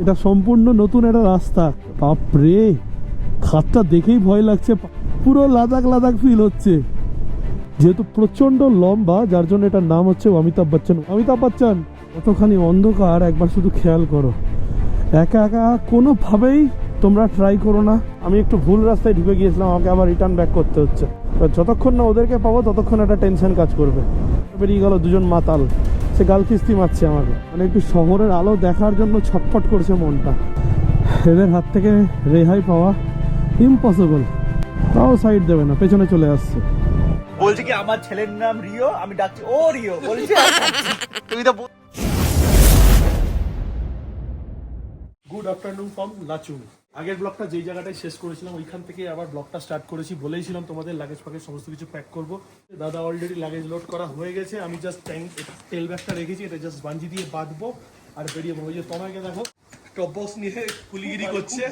এটা সম্পূর্ণ নতুন একটা রাস্তা। বাপরে, খাতটা দেখেই ভয় লাগছে। পুরো লাদাখ লাদাখ ফিল হচ্ছে। যেহেতু প্রচণ্ড লম্বা, যার জন্য এটার নাম হচ্ছে অমিতাভ বচ্চন। অমিতাভ বচ্চন কতখানি অন্ধকার, একবার শুধু খেয়াল করো। একা একা কোনোভাবেই তোমরা ট্রাই করো না। আমি একটু ভুল রাস্তায় ঢুকে গিয়েছিলাম, আমাকে আবার রিটার্ন ব্যাক করতে হচ্ছে। যতক্ষণ না ওদেরকে পাবো, ততক্ষণ একটা টেনশন কাজ করবে। বেরিয়ে গেল দুজন মাতাল। সে গাল কিস্তি মারছে আমাকে। মানে একটু শহরের আলো দেখার জন্য ছটফট করছে মনটা। এদের হাত থেকে রেহাই পাওয়া ইম্পসিবল তাও সাইড দেবে না পেছনে চলে আসছে। বলছে কি আমার ছেলের নাম রিও আমি ডাকছি ও রিও বলছে তুমি তো গুড আফটারনুন ফ্রম লাচুং আগের ব্লগটা যেই জায়গাটায় শেষ করেছিলাম ওইখান থেকে আবার ব্লগটা স্টার্ট করেছি বলেইছিলাম তোমাদের লাগেজ ফাগেজ সমস্ত কিছু প্যাক করব। দাদা অলরেডি লাগেজ লোড করা হয়ে গেছে আমি জাস্ট ট্যাঙ্ক তেল ব্যাগটা রেখেছি এটা জাস্ট বাঞ্জি দিয়ে বাঁধবো আর বেরিয়ে পড়ব। যে তোমাকে দেখো টপ বক্স নিয়ে কুলিগিরি করছে।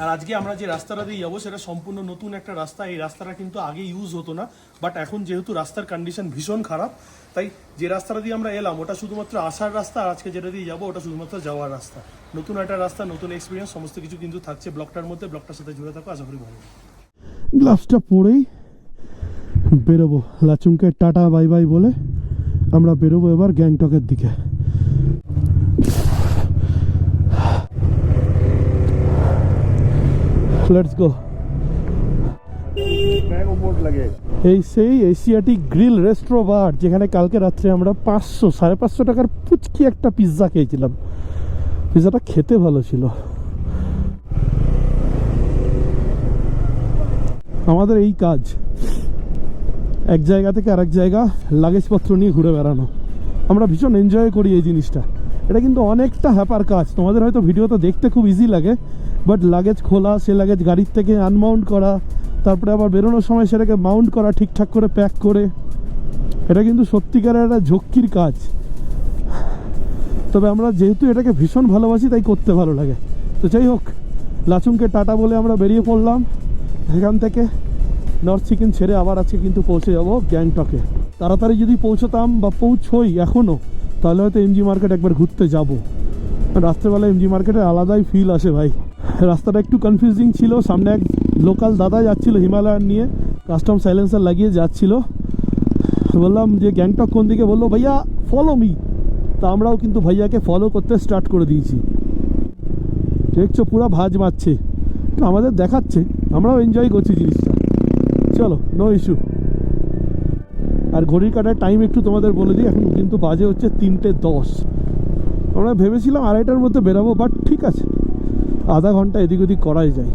আর আজকে আমরা যে রাস্তাটা দিয়ে যাব, সেটা সম্পূর্ণ নতুন একটা রাস্তা। এই রাস্তাটা কিন্তু আগে ইউজ হতো না বাট এখন যেহেতু রাস্তার কন্ডিশন ভীষণ খারাপ, তাই যে রাস্তাটা দিয়ে আমরা এলাম, ওটা শুধুমাত্র আসার রাস্তা আর আজকে যেটা দিয়ে যাব, ওটা শুধুমাত্র যাওয়ার রাস্তা। নতুন একটা রাস্তা, নতুন এক্সপিরিয়েন্স সমস্ত কিছু কিন্তু থাকছে ব্লকটার মধ্যে। ব্লকটার সাথে জুড়ে থাকো, আশা করি ভালো গ্লাভসটা পরেই বেরোবো। লাচুংকে টাটা, বাই বাই বলে আমরা বেরোবো এবার গ্যাংটকের দিকে। লেটস গো এই সেই এশিয়াটিক গ্রিল রেস্ট্রো বার যেখানে কালকে রাত্রে আমরা পাঁচশো সাড়ে পাঁচশো টাকার পুচকি একটা পিৎজা খেয়েছিলাম। পিৎজাটা খেতে ভালো ছিল। আমাদের এই কাজ। এক জায়গা থেকে আরেক জায়গা লাগেজপত্র নিয়ে ঘুরে বেড়ানো। আমরা ভীষণ এনজয় করি এই জিনিসটা। এটা কিন্তু অনেকটা হ্যাপার কাজ। তোমাদের হয়তো ভিডিওটা দেখতে খুব ইজি লাগে। বাট লাগেজ খোলা, সে লাগেজ গাড়ির থেকে আনমাউন্ট করা, তারপরে আবার বেরোনোর সময় সেটাকে মাউন্ট করা, ঠিকঠাক করে প্যাক করে। এটা কিন্তু সত্যিকারের একটা ঝক্কির কাজ। তবে আমরা যেহেতু এটাকে ভীষণ ভালোবাসি, তাই করতে ভালো লাগে। তো যাই হোক, লাচুংকে টাটা বলে আমরা বেরিয়ে পড়লাম। সেখান থেকে নর্থ সিকিম ছেড়ে আবার আজকে কিন্তু পৌঁছে যাব গ্যাংটকে। তাড়াতাড়ি যদি পৌঁছতাম বা পৌঁছই এখনও তাহলে হয়তো এমজি মার্কেট একবার ঘুরতে যাব। রাত্রেবেলা এমজি মার্কেটে আলাদাই ফিল আসে ভাই। রাস্তাটা একটু কনফিউজিং ছিল। সামনে এক লোকাল দাদা যাচ্ছিল হিমালয়ান নিয়ে। কাস্টম সাইলেন্সার লাগিয়ে যাচ্ছিল। বললাম যে, গ্যাংটক কোন দিকে? বলল, ভাইয়া ফলো মি তা আমরাও কিন্তু ভাইয়াকে ফলো করতে স্টার্ট করে দিয়েছি। দেখছ, পুরো ভাজ মারছে। তো আমাদের দেখাচ্ছে। আমরাও এনজয় করছি জিনিসটা। চলো নো ইস্যু আর ঘড়ির কাটার টাইম একটু তোমাদের বলে দিই। এখন কিন্তু বাজে হচ্ছে তিনটে দশ। আমরা ভেবেছিলাম আড়াইটার মধ্যে বেরাবো বাট আধা ঘণ্টা এদিক ওদিক করাই যায়।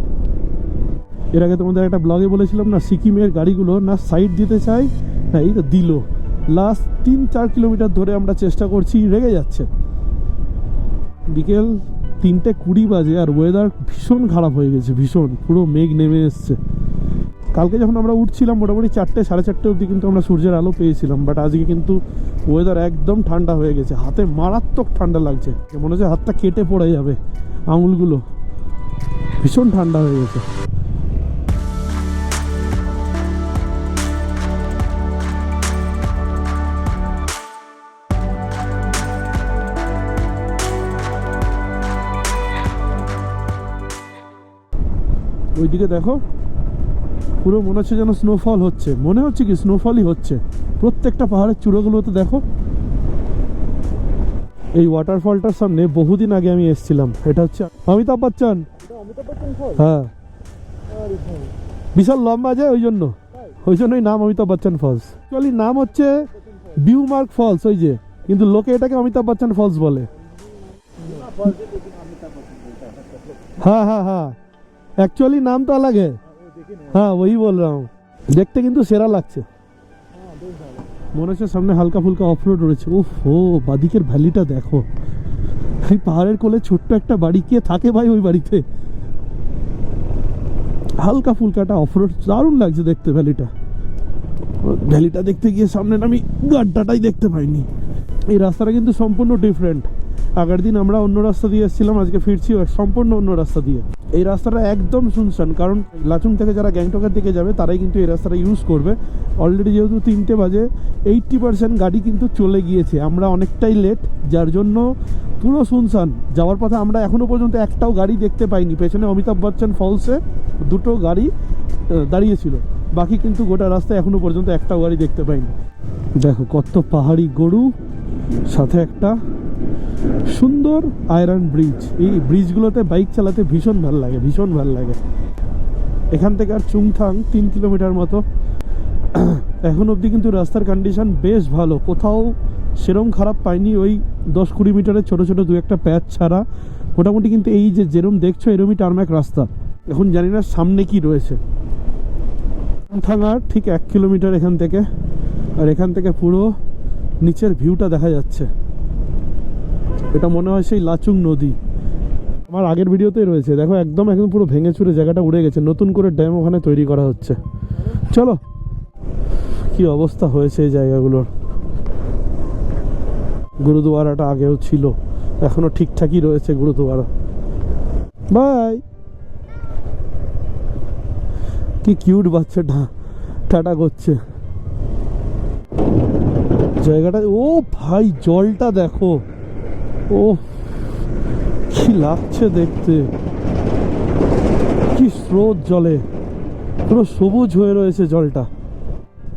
এর আগে তোমাদের একটা ব্লগে বলেছিলাম না, সিকিমের গাড়িগুলো না সাইড দিতে চাই না এই তো দিল। লাস্ট তিন চার কিলোমিটার ধরে আমরা চেষ্টা করছি, রেগে যাচ্ছে। বিকেল তিনটে কুড়ি বাজে আর ওয়েদার ভীষণ খারাপ হয়ে গেছে, ভীষণ। পুরো মেঘ নেমে এসছে। কালকে যখন আমরা উঠছিলাম, মোটামুটি চারটে, সাড়ে চারটে অবধি কিন্তু আমরা সূর্যের আলো পেয়েছিলাম বাট আজকে কিন্তু ওয়েদার একদম ঠান্ডা হয়ে গেছে। হাতে মারাত্মক ঠান্ডা লাগছে। মনে হচ্ছে হাতটা কেটে পড়ে যাবে, আঙুলগুলো। ভীষণ ঠান্ডা হয়ে গেছে। ওইদিকে দেখো, পুরো মনে হচ্ছে যেন স্নোফল হচ্ছে। মনে হচ্ছে কি স্নোফলই হচ্ছে। প্রত্যেকটা পাহাড়ের চূড়োগুলোতে দেখো এই ওয়াটারফলটার সামনে বহুদিন আগে আমি এসেছিলাম। এটা হচ্ছে অমিতাভ বচ্চন। হ্যাঁ। বিশাল লম্বা যায় ওই জন্য। ওই জন্যই নাম অমিতাভ বচ্চন ফলস অ্যাকচুয়ালি নাম হচ্ছে বিউমার্ক ফলস ওই যে। কিন্তু লোকে এটাকে অমিতাভ বচ্চন ফলস বলে। হ্যাঁ হ্যাঁ হ্যাঁ। অ্যাকচুয়ালি তো লাগে হ্যাঁ ওই বল রাম হ্যাঁ, দেখতে কিন্তু সেরা লাগছে। মনে হচ্ছে সামনে হালকা ফুলকা অফরোড রয়েছে। উফ ও বাদিকের ভ্যালিটা দেখো। এই পাহাড়ের কোলে ছোট্ট একটা বাড়ি। কে থাকে ভাই ওই বাড়িতে? হালকা ফুলকাটা অফরোড দারুণ লাগছে দেখতে ভ্যালিটা। ভ্যালিটা দেখতে গিয়ে সামনে আমি গাড্ডাটাই দেখতে পাইনি। এই রাস্তাটা কিন্তু সম্পূর্ণ ডিফারেন্ট আগের দিন আমরা অন্য রাস্তা দিয়ে এসেছিলাম, আজকে ফিরছি সম্পূর্ণ অন্য রাস্তা দিয়ে। এই রাস্তাটা একদম শুনশান, কারণ লাচুং থেকে যারা গ্যাংটকের দিকে যাবে, তারাই কিন্তু এই রাস্তাটা ইউজ করবে। অলরেডি যেহেতু তিনটে বাজে এইট্টি পার্সেন্ট গাড়ি কিন্তু চলে গিয়েছে। আমরা অনেকটাই লেট যার জন্য পুরো শুনশান। যাওয়ার পথে আমরা এখনও পর্যন্ত একটাও গাড়ি দেখতে পাইনি। পেছনে অমিতাভ বচ্চন ফলসে দুটো গাড়ি দাঁড়িয়েছিল। বাকি কিন্তু গোটা রাস্তায় এখনও পর্যন্ত একটাও গাড়ি দেখতে পাইনি। দেখো, কত পাহাড়ি গরু, সাথে একটা সুন্দর আয়রন ব্রিজ। এই ব্রিজগুলোতে বাইক চালাতে ভীষণ ভালো লাগে, ভীষণ ভালো লাগে। এখান থেকে আর চুংথাং তিন কিলোমিটার মতো। এখন অবধি কিন্তু রাস্তার কন্ডিশন বেশ ভালো। কোথাও সেরম খারাপ পাইনি ওই দশ কুড়ি মিটারের ছোটো ছোটো দু একটা প্যাচ ছাড়া। মোটামুটি কিন্তু এই যে যেরম দেখছ, এরমই টার্ম্যাক রাস্তা। এখন জানি না সামনে কি রয়েছে। চুংথাঙার ঠিক এক কিলোমিটার এখান থেকে। আর এখান থেকে পুরো নিচের ভিউটা দেখা যাচ্ছে। এটা মনে হয় সেই লাচুং নদী। আমার আগের ভিডিওতেই রয়েছে। দেখো, একদম একদম পুরো ভেঙে চুরে জায়গাটা উড়ে গেছে। নতুন করে ড্যাম ওখানে তৈরি করা হচ্ছে। চলো, কি অবস্থা হয়েছে এই জায়গাগুলোর? গুরুদুয়ারাটা আগেও ছিল, এখনও ঠিকঠাকই রয়েছে গুরুদুয়ারা। বাই! কি কিউট বাচ্চাটা টাটা করছে। জায়গাটা, ও ভাই, জলটা দেখো। ও কি লাগছে দেখতে? কি স্রোত জলে। পুরো সবুজ হয়ে রয়েছে জলটা।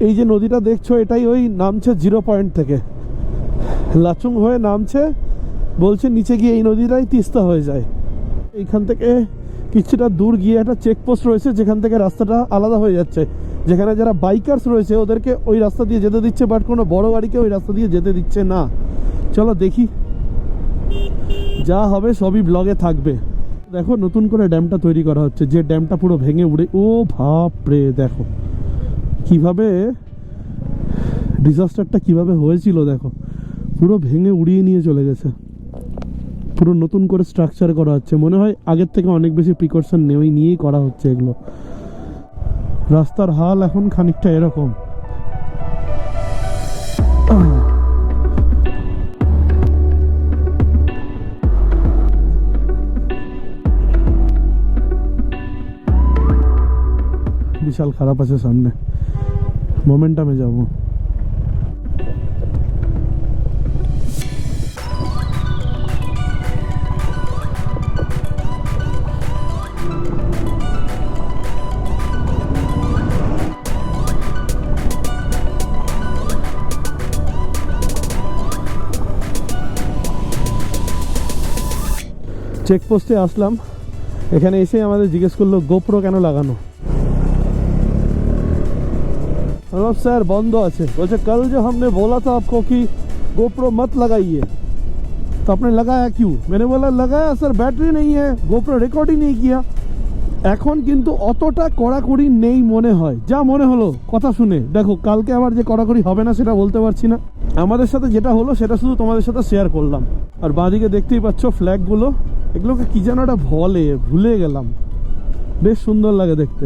এই যে নদীটা দেখছ, এটাই ওই নামছে জিরো পয়েন্ট থেকে। লাচুং হয়ে নামছে, বলছে নিচে গিয়ে এই নদীটাই তিস্তা হয়ে যায়। এইখান থেকে কিছুটা দূর গিয়ে একটা চেকপোস্ট রয়েছে, যেখান থেকে রাস্তাটা আলাদা হয়ে যাচ্ছে। যেখানে যারা বাইকার্স রয়েছে, ওদেরকে ওই রাস্তা দিয়ে যেতে দিচ্ছে বাট কোনো বড় গাড়িকে ওই রাস্তা দিয়ে যেতে দিচ্ছে না। চলো দেখি। যা হবে সবই ব্লগে থাকবে। দেখো, নতুন করে ড্যামটা তৈরি করা হচ্ছে। যে ড্যামটা পুরো ভেঙে উড়ে, ও ভাপ রে দেখো। কীভাবে ডিজাস্টারটা কীভাবে হয়েছিল, দেখো। পুরো ভেঙে উড়িয়ে নিয়ে চলে গেছে। পুরো নতুন করে স্ট্রাকচার করা হচ্ছে। মনে হয় আগের থেকে অনেক বেশি প্রিকশন নেওয়াই নিয়েই করা হচ্ছে এগুলো। রাস্তার হাল এখন খানিকটা এরকম। বিশাল খারাপ আছে সামনে। মোমেন্টামে যাব। চেকপোস্টে আসলাম। এখানে এসে আমাদের জিজ্ঞেস করল গোপ্রো কেন লাগানো? हम सर बंद আছে বলছে कल जो हमने बोला था आपको कि गोप्रो मत लगाइए तो आपने लगाया क्यों मैंने बोला लगाया सर बैटरी नहीं है गोप्रो रिकॉर्ड ही नहीं किया এখন কিন্তু অতটা কড়াকড়ি নেই মনে হয় যা মনে হলো কথা শুনে দেখো কালকে আবার যে কড়াকড়ি হবে না সেটা বলতে পারছি না আমাদের সাথে যেটা হলো সেটা শুধু তোমাদের সাথে শেয়ার করলাম আর বাঁদিকে দেখতেই পাচ্ছ ফ্ল্যাগগুলো এগুলোকে কি যেন একটা বলে ভুলে গেলাম বেশ সুন্দর লাগে দেখতে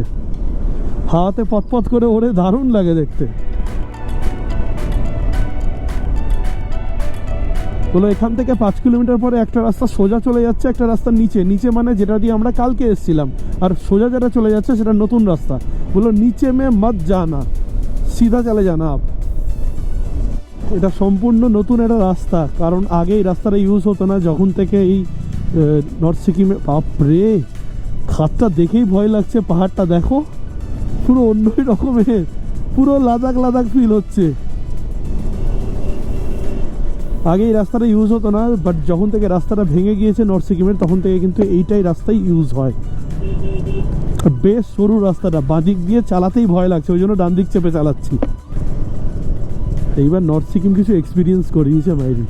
হাওয়াতে পথপথ করে ওড়ে দারুণ লাগে দেখতে। বলো, এখান থেকে পাঁচ কিলোমিটার পরে একটা রাস্তা সোজা চলে যাচ্ছে, একটা রাস্তা নিচে। নিচে মানে যেটা দিয়ে আমরা কালকে এসেছিলাম। আর সোজা যেটা চলে যাচ্ছে, সেটা নতুন রাস্তা। বলো, নিচে মে মত জানা। সিধা চলে জানা আপ। এটা সম্পূর্ণ নতুন একটা রাস্তা। কারণ আগে এই রাস্তাটা ইউজ হতো না। যখন থেকে এই নর্থ সিকিমে বাপরে! খাতটা দেখেই ভয় লাগছে। পাহাড়টা দেখো। পুরো অন্যই রকমের, পুরো লাদাখ লাদাখ ফিল হচ্ছে। আগে এই রাস্তাটা ইউজ হতো না বাট যখন থেকে রাস্তাটা ভেঙে গিয়েছে নর্থ সিকিমের তখন থেকে কিন্তু এইটাই রাস্তাই ইউজ হয়। বেশ সরু রাস্তাটা, বাঁদিক দিয়ে চালাতেই ভয় লাগছে, ওই জন্য ডান দিক চেপে চালাচ্ছি। এইবার নর্থ সিকিম কিছু এক্সপিরিয়েন্স করিয়েছে বাইরে।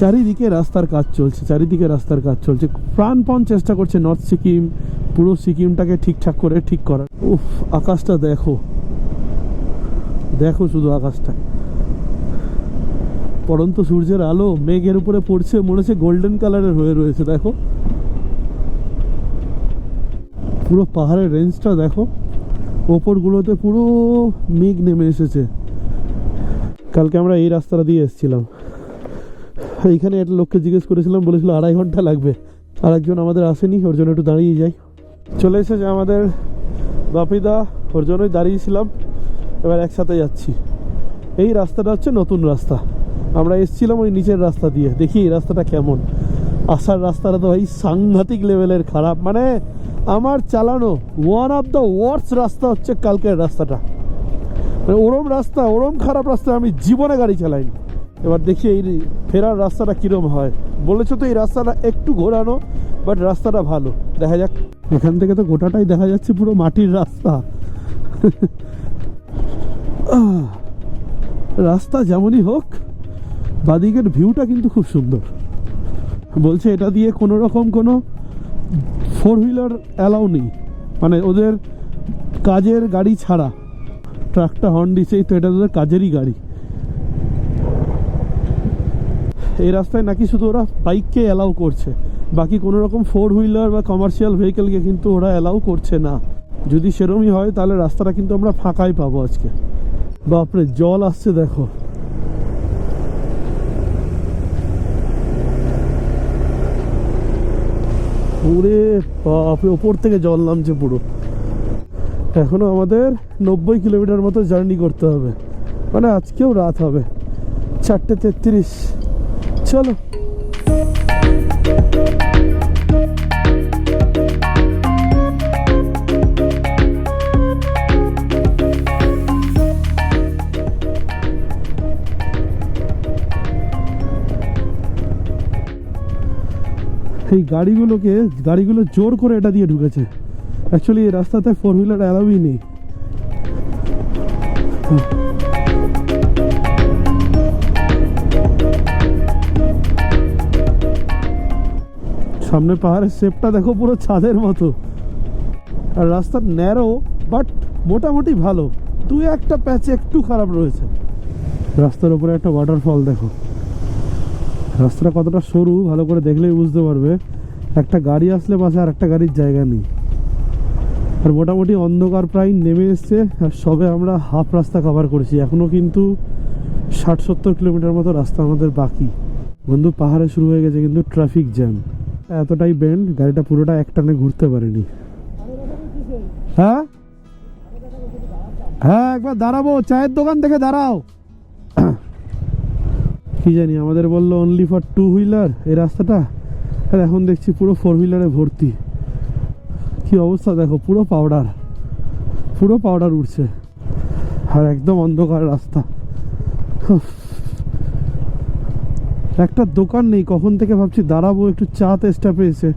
চারিদিকে রাস্তার কাজ চলছে, চারিদিকে রাস্তার কাজ চলছে। প্রাণপণ চেষ্টা করছে নর্থ সিকিম পুরো সিকিমটাকে ঠিকঠাক করে ঠিক করার উফ, আকাশটা দেখো। দেখো শুধু আকাশটা। পরন্ত সূর্যের আলো মেঘের উপরে পড়ছে, মনে হচ্ছে গোল্ডেন কালারের হয়ে রয়েছে, দেখো। পুরো পাহাড়ের রেঞ্জটা দেখো। ওপরগুলোতে পুরো মেঘ নেমে এসেছে। কালকে আমরা এই রাস্তাটা দিয়ে এসেছিলাম। এইখানে একটা লোককে জিজ্ঞেস করেছিলাম, বলেছিল আড়াই ঘণ্টা লাগবে। আর একজন আমাদের আসেনি, ওর জন্য একটু দাঁড়িয়ে যাই। চলে এসেছে আমাদের বাপিদা, ওর জন্যই দাঁড়িয়েছিলাম। এবার একসাথে যাচ্ছি। এই রাস্তাটা হচ্ছে নতুন রাস্তা। আমরা এসছিলাম ওই নিচের রাস্তা দিয়ে। দেখি এই রাস্তাটা কেমন। আসার রাস্তাটা তো ভাই সাংঘাতিক লেভেলের খারাপ। মানে আমার চালানো ওয়ান অফ দ্য ওয়ার্স রাস্তা হচ্ছে কালকের রাস্তাটা। মানে ওরম রাস্তা, ওরম খারাপ রাস্তা আমি জীবনে গাড়ি চালাইনি। এবার দেখি এই ফেরার রাস্তাটা কীরম হয়। বলেছ তো এই রাস্তাটা একটু ঘোরানো। বাট রাস্তাটা ভালো। দেখা যাক। এখান থেকে তো গোটাটাই দেখা যাচ্ছে পুরো মাটির রাস্তা। রাস্তা যেমনই হোক, বাদিকের ভিউটা কিন্তু খুব সুন্দর। বলছে এটা দিয়ে কোনো রকম কোনো ফোর হুইলার অ্যালাউ নেই। মানে ওদের কাজের গাড়ি ছাড়া। ট্রাকটা হর্ন দিছেই তো এটা ওদের কাজেরই গাড়ি। এই রাস্তায় নাকি শুধু ওরা বাইককে অ্যালাউ করছে। বাকি কোনো রকম ফোর হুইলার বা কমার্শিয়াল ভেহিকেলকে কিন্তু ওরা অ্যালাউ করছে না। যদি সেরমই হয়, তাহলে রাস্তাটা কিন্তু আমরা ফাঁকাই পাবো আজকে। বাপরে, জল আসছে, দেখো। ওরে বাপরে, ওপর থেকে জল নামছে পুরো। এখনও আমাদের নব্বই কিলোমিটার মতো জার্নি করতে হবে। মানে আজকেও রাত হবে। চারটে তেত্রিশ। চলো। এই গাড়িগুলোকে, গাড়িগুলো জোর করে এটা দিয়ে ঢুকেছে। অ্যাকচুয়ালি এই রাস্তাতে ফোর হুইলার অ্যালাউই নেই। সামনে পাহাড়ের শেপটা দেখো পুরো ছাদের মতো। আর রাস্তা ন্যারো বাট মোটামুটি ভালো। দু একটা প্যাচে একটু খারাপ রয়েছে। রাস্তার উপরে একটা ওয়াটারফল দেখো। রাস্তাটা কতটা সরু, ভালো করে দেখলেই বুঝতে পারবে। একটা গাড়ি আসলে পাশে আর একটা গাড়ির জায়গা নেই। আর মোটামুটি অন্ধকার প্রায় নেমে এসছে, আর সবে আমরা হাফ রাস্তা কভার করেছি। এখনও কিন্তু ষাট সত্তর কিলোমিটার মতো রাস্তা আমাদের বাকি। বন্ধু, পাহাড়ে শুরু হয়ে গেছে কিন্তু ট্রাফিক জ্যাম এতটাই বেন্ড গাড়িটা পুরোটা একটানে ঘুরতে পারেনি। হ্যাঁ? হ্যাঁ একবার দাঁড়াবো, চায়ের দোকান থেকে দাঁড়াও। কি জানি, আমাদের বলল অনলি ফর টু হুইলার এই রাস্তাটা? আর এখন দেখছি পুরো ফোর হুইলারে ভর্তি। কি অবস্থা দেখো, পুরো পাউডার পুরো পাউডার উঠছে আর একদম অন্ধকার রাস্তা। একটা দোকান নেই, কখন থেকে ভাবছি দাঁড়াবো, একটু চা তেষ্টা পেয়েছে,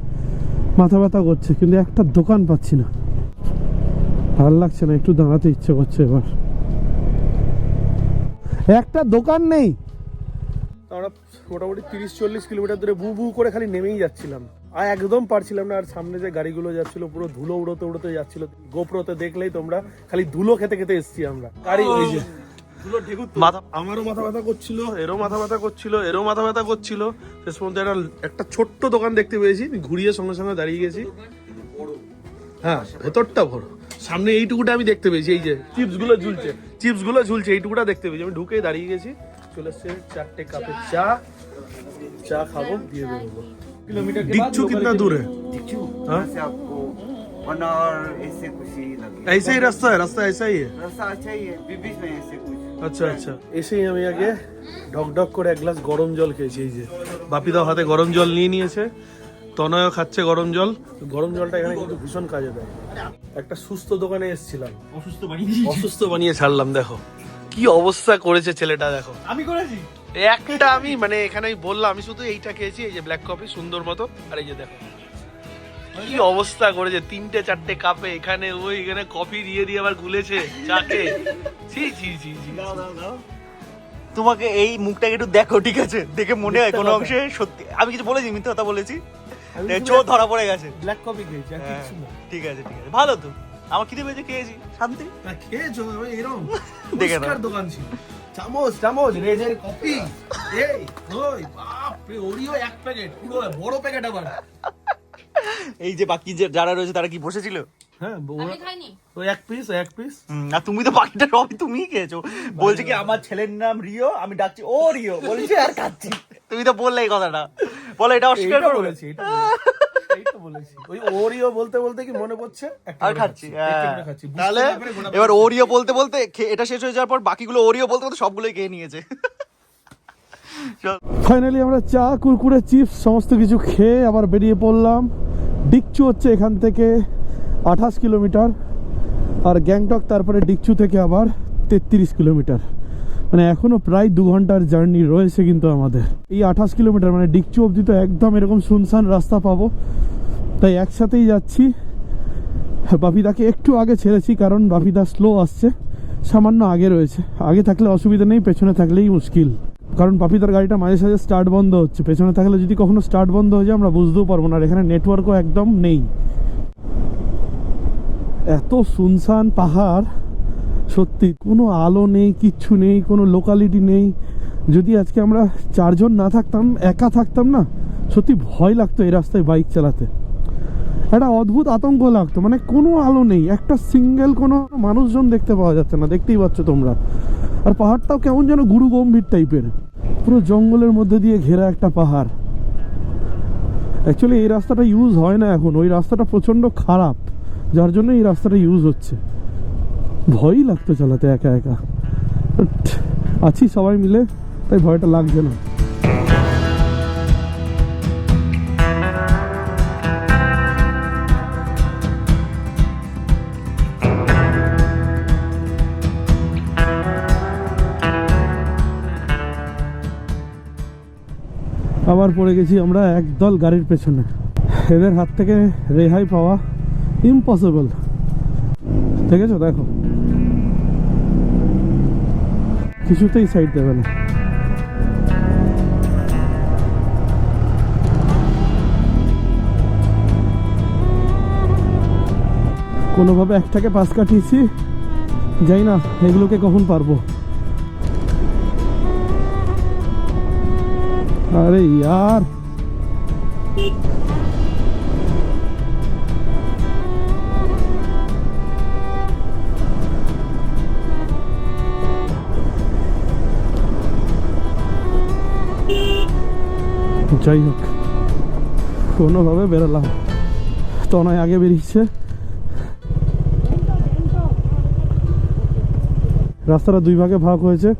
মাথা ব্যথা করছে, কিন্তু একটা দোকান পাচ্ছি না। ভালো লাগছে না, একটু দাঁড়াতে ইচ্ছে করছে এবার। একটা দোকান নেই। আমরা মোটামুটি তিরিশ চল্লিশ কিলোমিটার ধরে বু বু করে খালি নেমেই যাচ্ছিলাম। আর একদম পারছিলাম না, আর সামনে যে গাড়িগুলো যাচ্ছিল, পুরো ধুলো উড়োতে উড়োতে যাচ্ছিল। গোপ্রোতে দেখলেই তোমরা খালি ধুলো খেতে খেতে এসছি আমরা। গাড়ি মাথা আমারও মাথা ব্যথা করছিল এরও মাথা ব্যথা করছিল এরও মাথা ব্যথা করছিল শেষ পর্যন্ত একটা একটা ছোট্ট দোকান দেখতে পেয়েছি ঘুরিয়ে সঙ্গে সঙ্গে দাঁড়িয়ে গেছি হ্যাঁ ভেতরটা বড় সামনে এইটুকুটা আমি দেখতে পেয়েছি এই যে চিপস গুলো ঝুলছে চিপস গুলো ঝুলছে এইটুকুটা দেখতে পেয়েছি আমি ঢুকে দাঁড়িয়ে গেছি চলে এসছে চারটে কাপের চা চা खाबो দিয়ে দেবো किलोमीटर के बाद दीक्षु लोकल कितना के- दूर है दीक्षु हाँ? यहाँ से आपको वन आवर ऐसे कुछ ही लगेगा ऐसा ही रास्ता है रास्ता ऐसा ही है रास्ता अच्छा ही है बीच बीच में ऐसे कुछ আচ্ছা আচ্ছা। এসেই আমি আগে ঢক ঢক করে এক গ্লাস গরম জল খেয়েছি এই যে। বাপিদাও হাতে গরম জল নিয়ে নিয়েছে তনয়ও খাচ্ছে গরম জল। গরম জলটা এখানে কিন্তু ভীষণ কাজে দেয়। একটা সুস্থ দোকানে এসেছিলাম। অসুস্থ বানিয়ে অসুস্থ বানিয়ে ছাড়লাম দেখো। কি অবস্থা করেছে ছেলেটা দেখো। আমি করেছি? একটা আমি মানে এখানে আমি বললাম আমি শুধু এইটা খেয়েছি এই যে ব্ল্যাক কফি সুন্দর মতো। আর এই যে দেখো কি অবস্থা করেছে? তিনটে চারটে কাপে এখানে ওই এখানে কফি দিয়ে দিয়ে আবার গুলেছে। চাকে। ছি ছি ছি ছি তোমাকে এই মুখটাকে একটু দেখো ঠিক আছে? দেখে মনে হয় কোনো অংশে সত্যি আমি কিছু বলেছি মিথ্যে কথা বলেছি? চো ধরা পড়ে গেছে। ব্ল্যাক কফি খেয়েছি হ্যাঁ, ঠিক আছে ঠিক আছে। ভালো তো। আমার খিদে পেয়েছে খেয়েছি। শান্তি? না খেয়েছো এরকম দেখে দোকান ছিল। চামচ চামচ রেজের কফি এই ওই বাপ রে ওরিও এক প্যাকেট পুরো বড় প্যাকেট আবার। এই যে বাকি যে যারা রয়েছে তারা কি বসেছিল? হ্যাঁ আমি এক পিস এক পিস আর তুমি তো বাকিটা সবই তুমিই খেয়েছো। বলছে কি আমার ছেলের নাম রিও আমি ডাকছি ও রিও। বলছি আর খাচ্ছি তুমি তো বললে এই কথাটা। বলো এটা অস্বীকার এইটা বলেছি এটা বলেছি, ওই ওরিও বলতে বলতে কি মনে পড়ছে? আর খাচ্ছি একটা হ্যাঁ। তাহলে এবার ওরিও বলতে বলতে এটা শেষ হয়ে যাওয়ার পর বাকিগুলো ওরিও বলতে বলতে সবগুলোই খেয়ে নিয়েছে। চল। ফাইনালি আমরা চা কুরকুরে চিপস সমস্ত কিছু খেয়ে আবার বেরিয়ে পড়লাম। ডিকচু হচ্ছে এখান থেকে আঠাশ কিলোমিটার, আর গ্যাংটক তারপরে ডিকচু থেকে আবার তেত্রিশ কিলোমিটার। মানে এখনও প্রায় দু ঘণ্টার জার্নি রয়েছে কিন্তু আমাদের। এই আঠাশ কিলোমিটার মানে ডিকচু অবধি তো একদম এরকম শুনশান রাস্তা পাবো। তাই একসাথেই যাচ্ছি। বাপিদাকে একটু আগে ছেড়েছি কারণ বাপিদা স্লো আসছে, সামান্য আগে রয়েছে। আগে থাকলে অসুবিধা নেই, পেছনে থাকলেই মুশকিল। কারণ বাপিদার গাড়িটা মাঝে সাঝে স্টার্ট বন্ধ হচ্ছে। পেছনে থাকলে যদি কখনো স্টার্ট বন্ধ হয়ে যায়, আমরা বুঝতেও পারব না। আর এখানে নেটওয়ার্কও একদম নেই। এত শুনশান পাহাড়, সত্যি। কোনো আলো নেই, কিচ্ছু নেই, কোনো লোকালিটি নেই। যদি আজকে আমরা চারজন না থাকতাম, একা থাকতাম না, সত্যি ভয় লাগতো এই রাস্তায় বাইক চালাতে। একটা অদ্ভুত আতঙ্ক লাগতো। মানে কোনো আলো নেই। একটা সিঙ্গেল কোনো মানুষজন দেখতে পাওয়া যাচ্ছে না। দেখতেই পাচ্ছ তোমরা। আর পাহাড়টাও কেমন যেন গুরু গম্ভীর টাইপের। পুরো জঙ্গলের মধ্যে দিয়ে ঘেরা একটা পাহাড়। অ্যাকচুয়ালি এই রাস্তাটা ইউজ হয় না এখন। ওই রাস্তাটা প্রচণ্ড খারাপ। যার জন্য এই রাস্তাটা ইউজ হচ্ছে। ভয়ই লাগতো চালাতে একা একা। আছি সবাই মিলে, তাই ভয়টা লাগছে না। আবার পড়ে গেছি আমরা একদল গাড়ির পেছনে। এদের হাত থেকে রেহাই পাওয়া ইম্পসিবল দেখেছ? দেখো। কিছুতেই সাইড দেবে না। কোনোভাবে একটাকে পাশ কাটিয়েছি, যাই না, এগুলোকে কখন পারব? अरे यार যাই হোক কোনোভাবে বেরোলাম তনয় আগে বেরিয়েছে রাস্তাটা দুই ভাগে ভাগ হয়েছে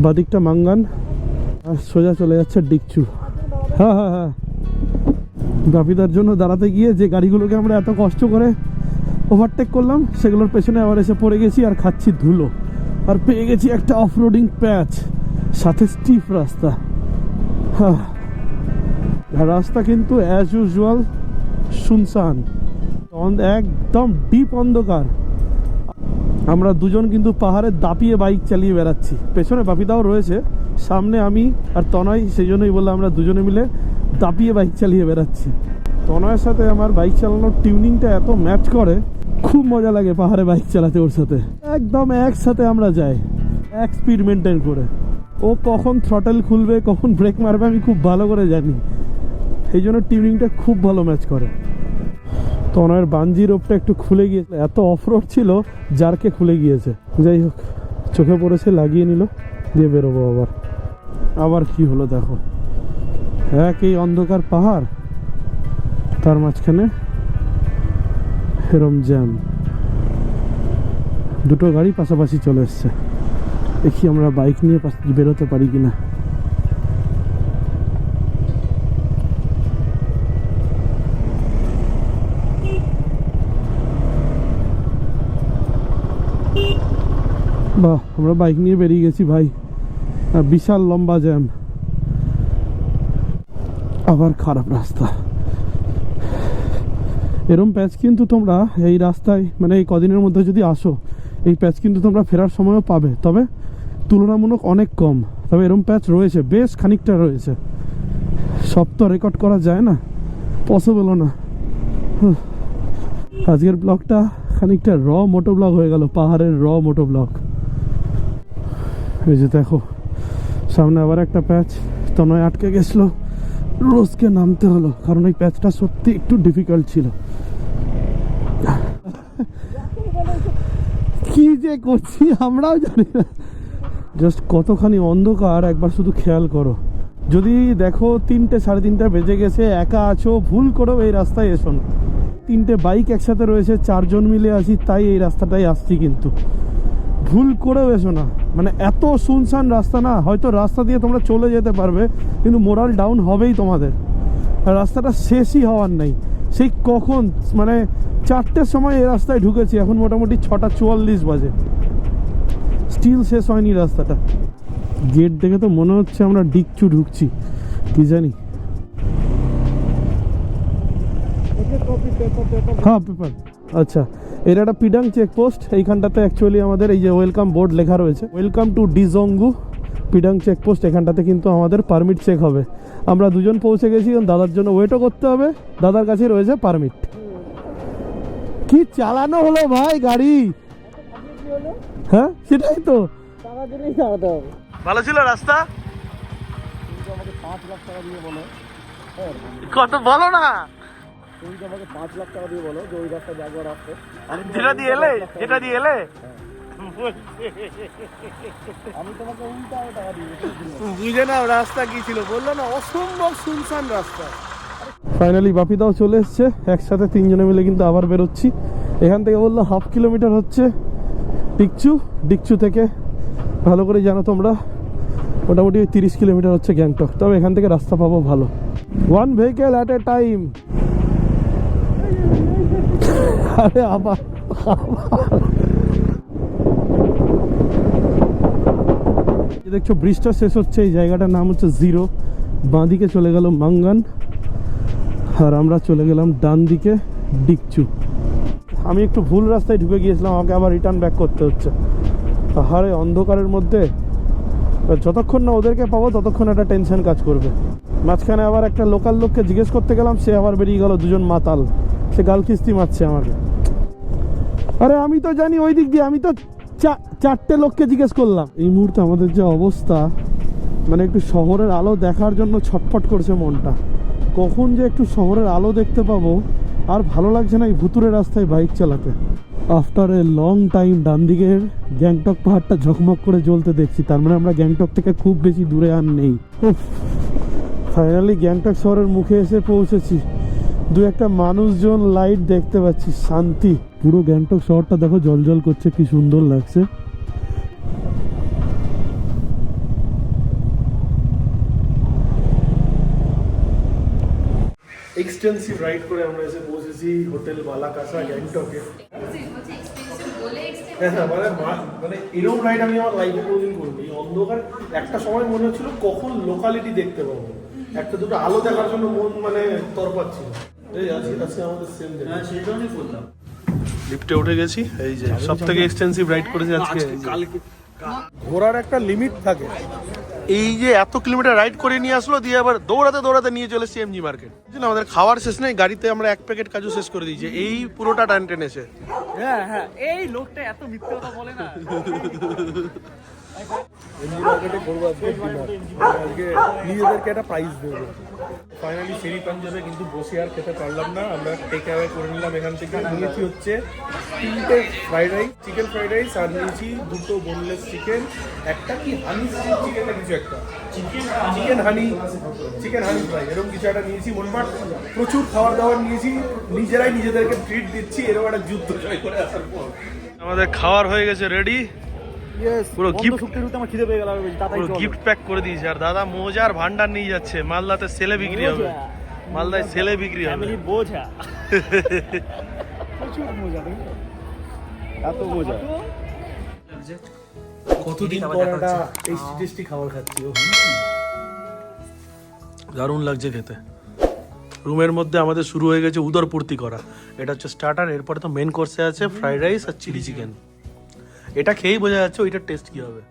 বাদিকটা মাঙ্গান আর সোজা চলে যাচ্ছে ডিকচু। হ্যাঁ হ্যাঁ হ্যাঁ। বাপিদার জন্য দাঁড়াতে গিয়ে যে গাড়িগুলোকে আমরা এত কষ্ট করে ওভারটেক করলাম, সেগুলোর পেছনে আবার এসে পড়ে গেছি আর খাচ্ছি ধুলো। আর পেয়ে গেছি একটা অফরোডিং প্যাচ সাথে স্টিফ রাস্তা। হ্যাঁ। রাস্তা কিন্তু অ্যাজ ইউজুয়াল শুনশান। একদম ডিপ অন্ধকার। আমরা দুজন কিন্তু পাহাড়ে দাপিয়ে বাইক চালিয়ে বেড়াচ্ছি। পেছনে বাপিদাও রয়েছে। সামনে আমি আর তনয়, সেই জন্যই বললাম আমরা দুজনে মিলে দাপিয়ে বাইক চালিয়ে বেড়াচ্ছি। তনয়ের সাথে আমার বাইক চালানোর টিউনিংটা এত ম্যাচ করে, খুব মজা লাগে পাহাড়ে বাইক চালাতে ওর সাথে। একদম একসাথে আমরা যাই, এক স্পিড মেনটেন করে। ও কখন থ্রটেল খুলবে, কখন ব্রেক মারবে, আমি খুব ভালো করে জানি। সেই জন্য টিউনিংটা খুব ভালো ম্যাচ করে। তনয়ের বাঞ্জি রোপটা একটু খুলে গিয়েছে এত অফরোড ছিল, জারকে খুলে গিয়েছে। যাই হোক, চোখে পড়েছে, লাগিয়ে নিল, দিয়ে বেরোবো আবার। আবার কি হলো দেখো। এক এই অন্ধকার পাহাড়, তার মাঝখানে এরম জ্যাম। দুটো গাড়ি পাশাপাশি চলে এসছে। দেখি আমরা বাইক নিয়ে বেরোতে পারি কিনা। বাহ, আমরা বাইক নিয়ে বেরিয়ে গেছি ভাই। বিশাল লম্বা জ্যাম। আবার খারাপ রাস্তা। এরম প্যাচ কিন্তু তোমরা এই রাস্তায় মানে এই কদিনের মধ্যে যদি আসো, এই প্যাচ কিন্তু তোমরা ফেরার সময়ও পাবে। তবে তুলনামূলক অনেক কম। তবে এরম প্যাচ রয়েছে, বেশ খানিকটা রয়েছে। সব তো রেকর্ড করা যায় না। পসিবলও না। আজকের ব্লগটা খানিকটা র মোটো ব্লগ হয়ে গেল, পাহাড়ের র মোটো ব্লগ এই যে দেখো। সামনে আবার একটা প্যাচ। তনয় আটকে গেছিল। রোজকে নামতে হলো, কারণ এই প্যাচটা সত্যি একটু ডিফিকাল্ট ছিল। কি যে করছি, আমরাও জানি না। জাস্ট কতখানি অন্ধকার, একবার শুধু খেয়াল করো। যদি দেখো তিনটে, সাড়ে তিনটা বেজে গেছে, একা আছো, ভুল করেও এই রাস্তায় এসো না। তিনটে বাইক একসাথে রয়েছে, চারজন মিলে আছি, তাই এই রাস্তাটাই আসছি কিন্তু। ভুল করেও এসো না। মানে এত শুনশান রাস্তা না হয়তো রাস্তা দিয়ে তোমরা চলে যেতে পারবে কিন্তু মোরাল ডাউন হবেই তোমাদের। রাস্তাটা শেষই হওয়ার নেই। সেই কখন মানে চারটের সময় এই রাস্তায় ঢুকেছি এখন মোটামুটি ছটা চুয়াল্লিশ বাজে। স্টিল শেষ হয়নি রাস্তাটা। গেট দেখে তো মনে হচ্ছে আমরা ডিকচু ঢুকছি কি জানি। হ্যাঁ পেপার আচ্ছা। এর একটা পিডাং চেকপোস্ট এইখানটাতে অ্যাকচুয়ালি আমাদের এই যে ওয়েলকাম বোর্ড লেখা রয়েছে। Welcome to Dzongu Pidang checkpost এখানটাতে কিন্তু আমাদের পারমিট চেক হবে। আমরা দুজন পৌঁছে গেছি এবং দাদার জন্য ওয়েটও করতে হবে। দাদার কাছে রয়েছে পারমিট কি চালানো হলো ভাই গাড়ি? হ্যাঁ সেটাই তো। ভালো ছিল রাস্তা? কত বলো না। যেটা দিয়ে এলে যেটা দিয়ে এলে। বুঝে নাও রাস্তা কি ছিল বলল না অসম্ভব শুনশান রাস্তা। ফাইনালি বাপিদাও চলে এসছে একসাথে তিনজনে মিলে কিন্তু আবার বেরোচ্ছি। এখান থেকে বলল হাফ কিলোমিটার হচ্ছে ডিকচু ডিকচু থেকে। ভালো করে জানো তোমরা মোটামুটি ওই তিরিশ কিলোমিটার হচ্ছে গ্যাংটক তবে এখান থেকে রাস্তা পাবো ভালো। One vehicle at a time আরে আবার দেখছ, ব্রিজটা শেষ হচ্ছে, এই জায়গাটার নাম হচ্ছে জিরো। বাঁদিকে চলে গেল মাঙ্গান, আর আমরা চলে গেলাম ডান দিকে ডিকচু। আমি একটু ভুল রাস্তায় ঢুকে গিয়েছিলাম, আমাকে আবার রিটার্ন ব্যাক করতে হচ্ছে। পাহাড়ে অন্ধকারের মধ্যে, যতক্ষণ না ওদেরকে পাবো, ততক্ষণ একটা টেনশন কাজ করবে। মাঝখানে আবার একটা লোকাল লোককে জিজ্ঞেস করতে গেলাম, সে আবার বেরিয়ে গেল দুজন মাতাল। সে গাল কিস্তি মারছে আমাকে। আরে আমি তো জানি ওই দিক দিয়ে, আমি তো চারটে লোককে জিজ্ঞেস করলাম। এই মুহূর্তে আমাদের যে অবস্থা মানে একটু শহরের আলো দেখার জন্য ছটফট করছে মনটা। কখন যে একটু শহরের আলো দেখতে পাবো, আর ভালো লাগছে না এই ভুতুরে রাস্তায় বাইক চালাতে। আফটার এ লং টাইম ডান দিকের গ্যাংটক পাহাড়টা ঝকমক করে জ্বলতে দেখছি। তার মানে আমরা গ্যাংটক থেকে খুব বেশি দূরে আর নেই। ফাইনালি গ্যাংটক শহরের মুখে এসে পৌঁছেছি। দু একটা মানুষজন লাইট দেখতে পাচ্ছি, শান্তি। পুরো গ্যাংটক শহরটা দেখো জল করছে, কি সুন্দর লাগছে। এক্সটেন্সিভ রাইড করে আমরা এসে পৌঁছেছি হোটেল বালাকাসা গ্যাংটকে। হ্যাঁ হ্যাঁ মানে মানে আমার লাইফে করিনি। অন্ধকার, একটা সময় মনে হচ্ছিল কখন লোকালিটি দেখতে পাবো। একটা দুটো আলো দেখার জন্য মন মানে তরপাচ্ছিল আজকে আজকে সেম হ্যাঁ লিফটে উঠে গেছি এই যে সব থেকে এক্সটেন্সিভ রাইড করেছি আজকে এই ঘোরার একটা লিমিট থাকে। এই যে এত কিলোমিটার রাইড করে নিয়ে আসলো দিয়ে আবার দৌড়াতে দৌড়াতে নিয়ে চলে সিএমজি মার্কেট বুঝলেন আমাদের খাওয়ার শেষ নেই গাড়িতে আমরা এক প্যাকেট কাজু শেষ করে দিয়েছি এই পুরোটা টান টেনেছে হ্যাঁ হ্যাঁ এই লোকটা এত মিথ্যে কথা বলে না। এমজি মার্কেটে আজকে আজকে নিজেদেরকে একটা প্রাইজ দেবো। ফাইনালি সেরি পাঞ্জাবে কিন্তু বসে আর খেতে পারলাম না। আমরা টেক অ্যাওয়ে করে নিলাম এখান থেকে নিয়েছি হচ্ছে তিনটে fried rice chicken fried rice আর নিয়েছি দুটো বোনলেস চিকেন একটা কি হানি চিকেন কিছু একটা? Chicken honey chicken honey fry এরকম কিছু একটা নিয়েছি। মোটমাট প্রচুর খাবার দাবার নিয়েছি। নিজেরাই নিজেদেরকে ট্রিট দিচ্ছি এরকম একটা যুদ্ধ। জয় করে আসার পর। আমাদের খাওয়ার হয়ে গেছে রেডি পুরো শুক্তি আমার খিদে পেয়ে গেল পুরো গিফট প্যাক করে দিয়েছে আর দাদা মোজার ভান্ডার নিয়ে যাচ্ছে মালদাতে সেলে বিক্রি হবে। মালদায় সেলে বিক্রি হবে। বোঝা। প্রচুর মজা। এত মজা। কতদিন পর একটা টেস্টি টেস্টি খাবার খাচ্ছি ও দারুণ লাগছে খেতে। রুমের মধ্যে আমাদের শুরু হয়ে গেছে উদরপূর্তি করা। এটা হচ্ছে স্টার্টার এরপরে তো মেন কোর্সে আছে ফ্রাইড রাইস আর চিলি চিকেন এটা খেয়েই বোঝা যাচ্ছে ওইটার টেস্ট কি হবে।